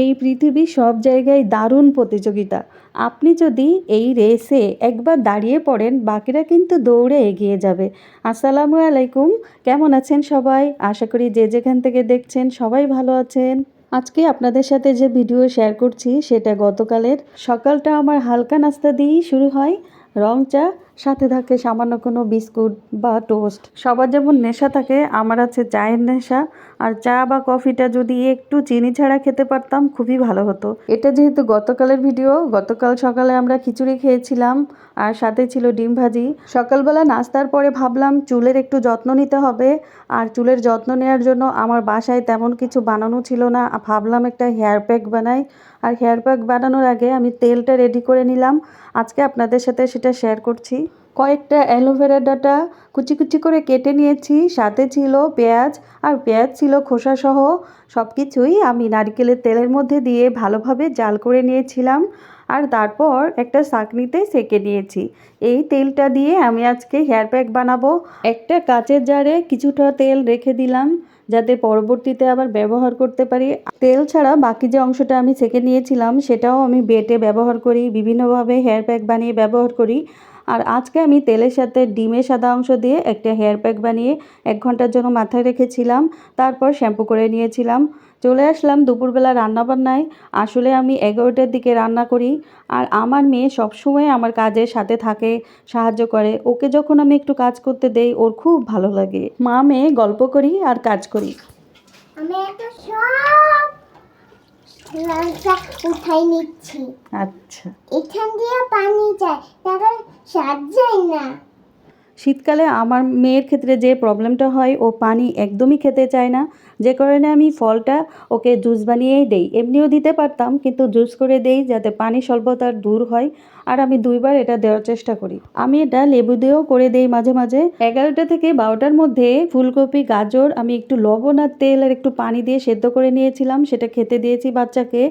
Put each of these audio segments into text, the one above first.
এই পৃথিবীর সব জায়গায় দারুণ প্রতিযোগিতা। আপনি যদি এই রেসে একবার দাঁড়িয়ে পড়েন, বাকিরা কিন্তু দৌড়ে এগিয়ে যাবে। আসসালামু আলাইকুম। কেমন আছেন সবাই? আশা করি যে যেখান থেকে দেখছেন সবাই ভালো আছেন। আজকে আপনাদের সাথে যে ভিডিও শেয়ার করছি, সেটা গতকালের সকালটা আমার হালকা নাস্তা দিয়েই শুরু হয়। রং চা সাথে থাকে সামান্য কোনো বিস্কুট বা টোস্ট। সবার যেমন নেশা থাকে, আমার আছে চায়ের নেশা। আর চা বা কফিটা যদি একটু চিনি ছাড়া খেতে পারতাম, খুবই ভালো হতো। এটা যেহেতু গতকালের ভিডিও, গতকাল সকালে আমরা খিচুড়ি খেয়েছিলাম আর সাথে ছিল ডিম ভাজি। সকালবেলা নাস্তার পরে ভাবলাম চুলের একটু যত্ন নিতে হবে। আর চুলের যত্ন নেওয়ার জন্য আমার বাসায় তেমন কিছু বানানো ছিল না। ভাবলাম একটা হেয়ার প্যাক বানাই। আর হেয়ার প্যাক বানানোর আগে আমি তেলটা রেডি করে নিলাম। আজকে আপনাদের সাথে সেটা শেয়ার করছি। কয়েকটা অ্যালোভেরা ডাটা কুচি কুচি করে কেটে নিয়েছি। সাথে ছিল পেঁয়াজ আর পেঁয়াজ ছিল খোসাসহ। সব কিছুই আমি নারকেলের তেলের মধ্যে দিয়ে ভালোভাবে জাল করে নিয়েছিলাম আর তারপর একটা চাকনিতে সেকে নিয়েছি। এই তেলটা দিয়ে আমি আজকে হেয়ার প্যাক বানাবো। একটা কাচের জারে কিছুটা তেল রেখে দিলাম যাতে পরবর্তীতে আবার ব্যবহার করতে পারি। তেল ছাড়া বাকি যে অংশটা আমি সেকে নিয়েছিলাম সেটাও আমি বেটে ব্যবহার করি, বিভিন্নভাবে হেয়ার প্যাক বানিয়ে ব্যবহার করি। আর আজকে আমি তেলের সাথে ডিমের সাদা অংশ দিয়ে একটা হেয়ার প্যাক বানিয়ে এক ঘণ্টার জন্য মাথায় রেখেছিলাম। তারপর শ্যাম্পু করে নিয়েছিলাম। চলে আসলাম দুপুরবেলা রান্নাবান্নায়। আসলে আমি এগারোটার দিকে রান্না করি। আর আমার মেয়ে সবসময় আমার কাজের সাথে থাকে, সাহায্য করে। ওকে যখন আমি একটু কাজ করতে দেই, ওর খুব ভালো লাগে। মা, মেয়ে, গল্প করি আর কাজ করি। আমি একটা লালটা উঠাই নিচ্ছি। আচ্ছা। এখান দিয়ে পানি যায় তারপর স্বাদ যায় না। শীতকালে আমার মেয়ের ক্ষেত্রে যে প্রবলেমটা হয়, ও পানি একদমই খেতে চায় না। যে কারণে আমি ফলটা ওকে জুস বানিয়েই দেই। এমনিও দিতে পারতাম, কিন্তু জুস করে দেই যাতে পানি স্বল্পতার দূর হয় আর আমি দুইবার এটা দেওয়ার চেষ্টা করি। আমি এটা লেবু দিয়েও করে দেই মাঝে মাঝে। এগারোটা থেকে বারোটার মধ্যে ফুলকপি, গাজর, আমি একটু লবণ আর তেল আর একটু পানি দিয়ে সেদ্ধ করে নিয়েছিলাম। সেটা খেতে দিয়েছি বাচ্চাকে।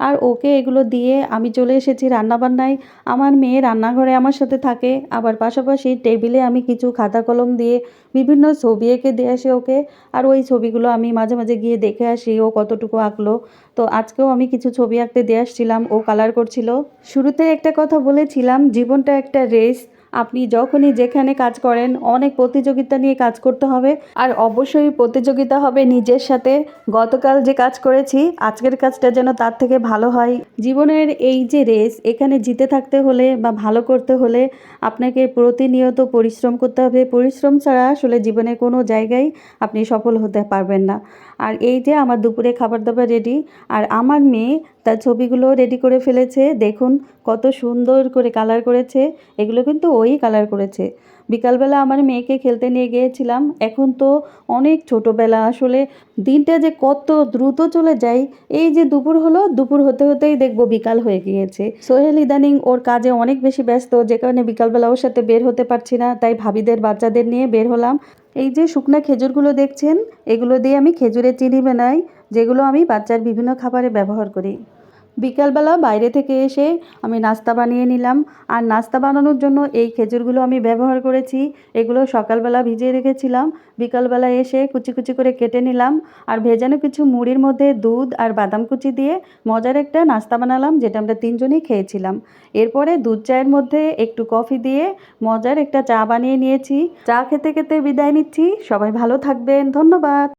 আর ওকে এগুলো দিয়ে আমি চলে এসেছি রান্নাবান্নায়। আমার মেয়ে রান্নাঘরে আমার সাথে থাকে। আবার পাশাপাশি টেবিলে আমি কিছু খাতা কলম দিয়ে বিভিন্ন ছবি এঁকে দিয়ে আসি ওকে। আর ওই ছবিগুলো আমি মাঝে মাঝে গিয়ে দেখে আসি, ও কতটুকু আঁকলো। তো আজকেও আমি কিছু ছবি আঁকতে দিয়ে আসছিলাম, ও কালার করছিল। শুরুতে একটা কথা বলেছিলাম, জীবনটা একটা রেস আপনি যখনই যেখানে কাজ করেন, অনেক প্রতিযোগিতা নিয়ে কাজ করতে হবে। আর অবশ্যই প্রতিযোগিতা হবে নিজের সাথে। গতকাল যে কাজ করেছি, আজকের কাজটা যেন তার থেকে ভালো হয়। জীবনের এই যে রেস, এখানে জিতে থাকতে হলে বা ভালো করতে হলে আপনাকে প্রতিনিয়ত পরিশ্রম করতে হবে। পরিশ্রম ছাড়া আসলে জীবনে কোনো জায়গায় আপনি সফল হতে পারবেন না। আর এই যে আমার দুপুরে খাবার দাবার রেডি আর আমার মেয়ে তার ছবিগুলো রেডি করে ফেলেছে। দেখুন কত সুন্দর করে কালার করেছে। এগুলো কিন্তু ওই কালার করেছে। বিকালবেলা আমার মেয়েকে খেলতে নিয়ে গিয়েছিলাম। এখন তো অনেক ছোটোবেলা। আসলে দিনটা যে কত দ্রুত চলে যায়, এই যে দুপুর হলো, দুপুর হতে হতেই দেখব বিকাল হয়ে গিয়েছে। সোহেল ইদানিং ওর কাজে অনেক বেশি ব্যস্ত। যে কারণে বিকালবেলা ওর সাথে বের হতে পারছি না। তাই ভাবিদের বাচ্চাদের নিয়ে বের হলাম। এই যে শুকনো খেজুরগুলো দেখছেন, এগুলো দিয়ে আমি খেজুরের চিনি বানাই, যেগুলো আমি বাচ্চার বিভিন্ন খাবারে ব্যবহার করি। বিকালবেলা বাইরে থেকে এসে আমি নাস্তা বানিয়ে নিলাম। আর নাস্তা বানানোর জন্য এই খেজুরগুলো আমি ব্যবহার করেছি। এগুলো সকালবেলা ভিজিয়ে রেখেছিলাম। বিকালবেলা এসে কুচি কুচি করে কেটে নিলাম। আর ভেজানো কিছু মুড়ির মধ্যে দুধ আর বাদাম কুচি দিয়ে মজার একটা নাস্তা বানালাম, যেটা আমরা তিনজনেই খেয়েছিলাম। এরপরে দুধ চায়ের মধ্যে একটু কফি দিয়ে মজার একটা চা বানিয়ে নিয়েছি। চা খেতে খেতে বিদায় নিচ্ছি। সবাই ভালো থাকবেন। ধন্যবাদ।